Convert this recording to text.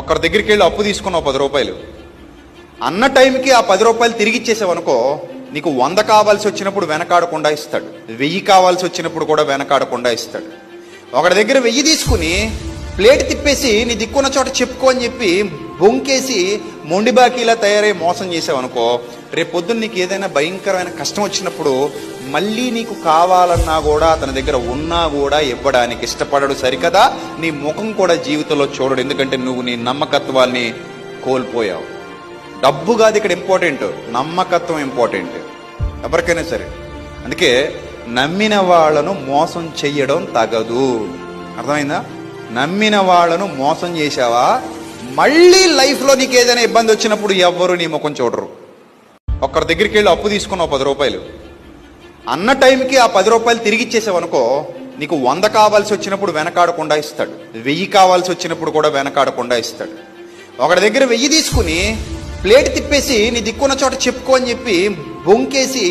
ఒక్కరి దగ్గరికి వెళ్ళి అప్పు తీసుకున్నావు పది రూపాయలు. అన్న టైంకి ఆ పది రూపాయలు తిరిగి ఇచ్చేసావనుకో నీకు వంద కావాల్సి వచ్చినప్పుడు వెనకాడకుండా ఇస్తాడు. వెయ్యి కావాల్సి వచ్చినప్పుడు కూడా వెనకాడకుండా ఇస్తాడు. ఒకడి దగ్గర వెయ్యి తీసుకుని ప్లేట్ తిప్పేసి నీ దిక్కున్న చోట చెప్పుకో అని చెప్పి బొంకేసి మొండి బాకీలా తయారై మోసం చేసావనుకో రేపు పొద్దున్న నీకు ఏదైనా భయంకరమైన కష్టం వచ్చినప్పుడు మళ్ళీ నీకు కావాలన్నా కూడా అతని దగ్గర ఉన్నా కూడా ఇవ్వడానికి ఇష్టపడడు సరికదా? నీ ముఖం కూడా జీవితంలో చూడడు. ఎందుకంటే నువ్వు నీ నమ్మకత్వాన్ని కోల్పోయావు. డబ్బు కాదు ఇక్కడ ఇంపార్టెంట్ నమ్మకత్వం ఇంపార్టెంట్ ఎవరికైనా సరే. అందుకే నమ్మిన వాళ్ళను మోసం చెయ్యడం తగదు. అర్థమైందా? నమ్మిన వాళ్ళను మోసం చేశావా? మళ్ళీ లైఫ్లో నీకు ఏదైనా ఇబ్బంది వచ్చినప్పుడు ఎవ్వరు నీ ముఖం చూడరు. ఒక్కరి దగ్గరికి వెళ్ళి అప్పు తీసుకున్నావు పది రూపాయలు. అన్న టైంకి ఆ పది రూపాయలు తిరిగి ఇచ్చేసావనుకో నీకు వంద కావాల్సి వచ్చినప్పుడు వెనకాడకుండా ఇస్తాడు. వెయ్యి కావాల్సి వచ్చినప్పుడు కూడా వెనకాడకుండా ఇస్తాడు. ఒకటి దగ్గర వెయ్యి తీసుకుని ప్లేట్ తిప్పేసి నీ దిక్కున్న చోట చెప్పుకో అని చెప్పి బొంకేసి